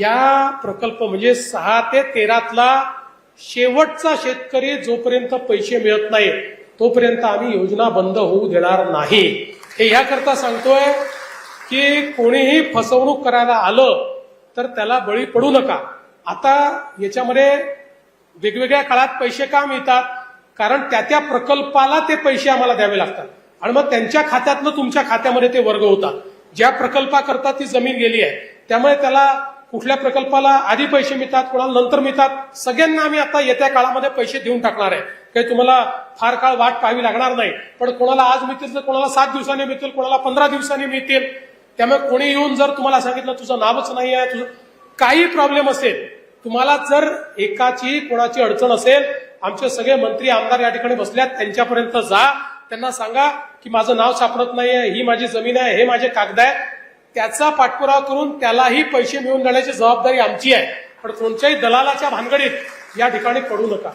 या प्रकल्प म्हणजे सहा ते तेरातला शेवटचा शेतकरी जोपर्यंत पैसे मिळत नाही तोपर्यंत आम्ही योजना बंद होऊ देणार नाही. हे ह्याकरता सांगतोय की कोणीही फसवणूक करायला आलं तर त्याला बळी पडू नका. आता याच्यामध्ये वेगवेगळ्या काळात पैसे का मिळतात? कारण त्या त्या प्रकल्पाला ते पैसे आम्हाला द्यावे लागतात. आणि मग त्यांच्या खात्यातनं तुमच्या खात्यामध्ये ते वर्ग होतात. ज्या प्रकल्पाकरता ती जमीन गेली आहे त्यामुळे त्याला कुठल्या प्रकल्पाला आधी पैसे मिळतात कोणाला नंतर मिळतात सगळ्यांना आम्ही आता येत्या काळामध्ये पैसे देऊन टाकणार आहे. काही तुम्हाला फार काळ वाट पाहावी लागणार नाही पण कोणाला आज मिळतील तर कोणाला सात दिवसांनी मिळतील कोणाला पंधरा दिवसांनी मिळतील. त्यामुळे कोणी येऊन जर तुम्हाला सांगितलं तुझं नावच नाही आहे तुझं काही प्रॉब्लेम असेल तुम्हाला जर एकाची कोणाची अडचण असेल आमचे सगळे मंत्री आमदार या ठिकाणी बसल्यात त्यांच्यापर्यंत जा त्यांना सांगा की माझं नाव सापडत नाहीये ही माझी जमीन आहे हे माझे कागद आहे त्याचा पाठपुरावा करून त्यालाही पैसे मिळवून देण्याची जबाबदारी आमची आहे. पण कोणत्याही दलालाच्या भानगडीत या ठिकाणी पडू नका.